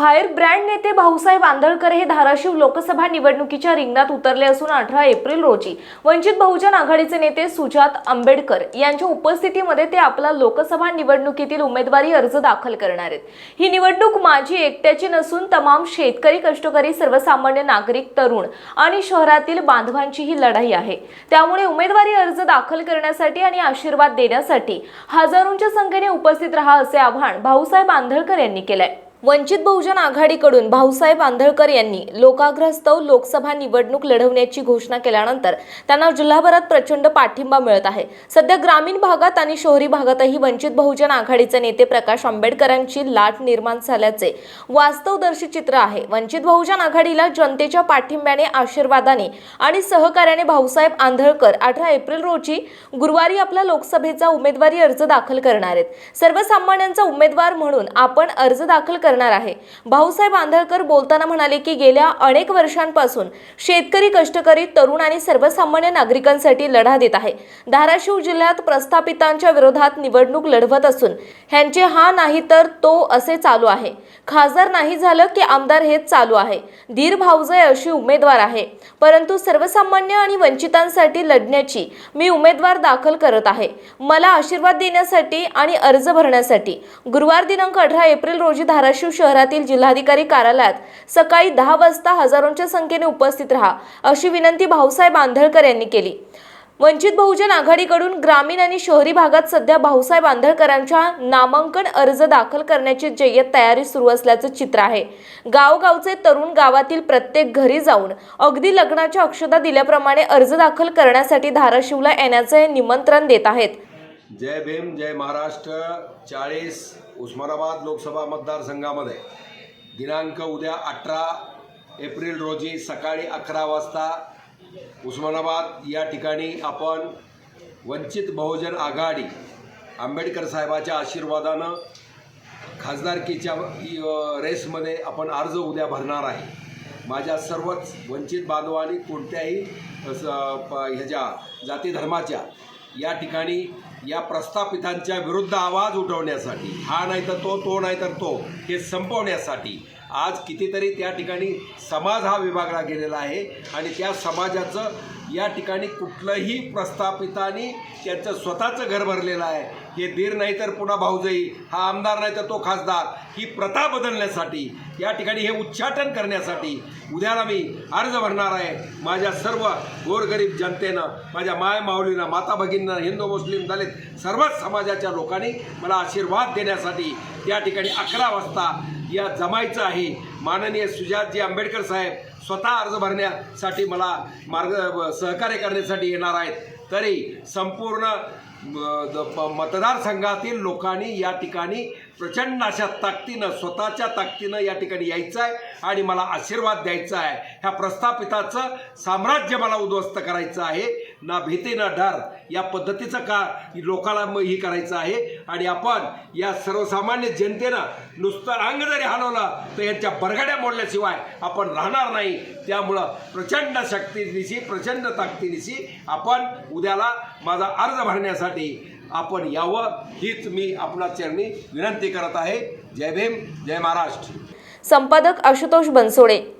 Fire brand नेते भाऊसाहेब आंधळकर हे धाराशिव लोकसभा निवडणुकीच्या रिंगणात उतरले असून अठरा एप्रिल रोजी वंचित बहुजन आघाडीचे नेते सुजात आंबेडकर यांच्या उपस्थितीमध्ये ते आपला लोकसभा निवडणुकीतील उमेदवारी अर्ज दाखल करणार आहेत. ही निवडणूक माझी एकट्याची नसून तमाम शेतकरी कष्टकरी सर्वसामान्य नागरिक तरुण आणि शहरातील बांधवांची ही लढाई आहे. त्यामुळे उमेदवारी अर्ज दाखल करण्यासाठी आणि आशीर्वाद देण्यासाठी हजारोंच्या संख्येने उपस्थित रहा असे आवाहन भाऊसाहेब आंधळकर यांनी केलंय. वंचित बहुजन आघाडीकडून भाऊसाहेब आंधळकर यांनी लोकाग्रस्तव लोकसभा निवडणूक लढवण्याची घोषणा केल्यानंतर त्यांना जिल्हाभरात प्रचंड पाठिंबा मिळत आहे. सध्या ग्रामीण भागात आणि शहरी भागातही वंचित बहुजन आघाडीचे नेते प्रकाश आंबेडकरांची लाट निर्माण झाल्याचे वास्तवदर्शी चित्र आहे. वंचित बहुजन आघाडीला जनतेच्या पाठिंब्याने आशीर्वादाने आणि सहकार्याने भाऊसाहेब आंधळकर अठरा एप्रिल रोजी गुरुवारी आपला लोकसभेचा उमेदवारी अर्ज दाखल करणार आहेत. सर्वसामान्यांचा उमेदवार म्हणून आपण अर्ज दाखल करणार आहे. भाऊसाहेब आंधळकर बोलताना म्हणाले की गेल्या अनेक वर्षांपासून शेतकरी कष्टकरी तरुण आणि सर्वसामान्य नागरिकांसाठी लढा देत आहे. धाराशिव जिल्ह्यात प्रस्थापितांच्या विरोधात निवडणूक लढवत असून ह्यांचे हा नाही तर तो असे चालू आहे. खासदार नाही झालं की आमदार हेच चालू आहे. धीर भाऊजय अशी उमेदवार आहे. परंतु सर्वसामान्य आणि वंचितांसाठी लढण्याची मी उमेदवार दाखल करत आहे. मला आशीर्वाद देण्यासाठी आणि अर्ज भरण्यासाठी गुरुवार दिनांक अठरा एप्रिल रोजी धाराशिव शहरातील जिल्हाधिकारी कार्यालयात सकाळी दहा वाजता हजारोंच्या संख्येने उपस्थित राहा अशी विनंती भाऊसाहेब आंधळकर यांनी केली. वंचित बहुजन आघाडीकडून ग्रामीण आणि शहरी भागात सध्या भाऊसाहेब आंधळकरांच्या नामांकन अर्ज दाखल करण्याची जय्यत तयारी सुरू असल्याचं चित्र आहे. गावगावचे तरुण गावातील प्रत्येक घरी जाऊन अगदी लग्नाच्या अक्षता दिल्याप्रमाणे अर्ज दाखल करण्यासाठी धाराशिवला येण्याचे निमंत्रण देत आहेत. जय भीम जय महाराष्ट्र. चाळीस उस्मानाबाद लोकसभा मतदारसंघामध्ये. दिनांक उद्या अठरा एप्रिल रोजी सकाळी अकरा वाजता उस्मानाबाद या ठिकाणी आपण वंचित बहुजन आघाडी आंबेडकर साहेबाच्या आशीर्वादानं खासदारकीच्या रेसमध्ये आपण अर्ज उद्या भरणार आहे. माझ्या सर्वच वंचित बांधवांनी कोणत्याही प- ह्याच्या जाती धर्माच्या या ठिकाणी या प्रस्थापितांच्या विरुद्ध आवाज उठवण्यासाठी हा नाही तर तो तो नाही तर तो हे संपवण्यासाठी आज कितीतरी त्या ठिकाणी समाज हा विभागला गेलेला आहे आणि त्या समाजाचं या ठिकाणी कुठलंही प्रस्थापितांनी त्यांचं स्वतःचं घर भरलेलं आहे. हे दीर नाही तर पुन्हा भाऊजाई हा आमदार नाही तर तो खासदार ही प्रथा बदलण्यासाठी या ठिकाणी हे उच्चाटन करण्यासाठी उद्याला मी अर्ज भरणार आहे. माझ्या सर्व गोरगरीब जनतेनं माझ्या माय माऊलीनं माता भगिनींना हिंदू मुस्लिम दलित सर्वच समाजाच्या लोकांनी मला आशीर्वाद देण्यासाठी त्या ठिकाणी अकरा वाजता या जमायचं आहे. माननीय सुजातजी आंबेडकर साहेब स्वतः अर्ज भरण्यासाठी मला मार्ग सहकार्य करण्यासाठी येणार आहेत. तरी संपूर्ण द- प- मतदारसंघातील लोकांनी या ठिकाणी प्रचंड अशा ताकदीनं स्वतःच्या ताकदीनं या ठिकाणी यायचं आहे आणि मला आशीर्वाद द्यायचा आहे. ह्या प्रस्थापिताचं साम्राज्य मला उद्ध्वस्त करायचं आहे. ना भीती ना डर. या पद्धतीचं का लोकाला मग ही करायचं आहे? आणि आपण या सर्वसामान्य जनतेनं नुसतं अंग जरी हलवलं तर यांच्या बरगड्या मोडल्याशिवाय आपण राहणार नाही. त्यामुळं प्रचंड शक्तीनिशी प्रचंड ताकदीनिशी आपण उद्याला माझा अर्ज भरण्यासाठी आपण यावं हीच मी आपला चरणी विनंती करत आहे. जय भीम जय महाराष्ट्र. संपादक आशुतोष बनसोडे.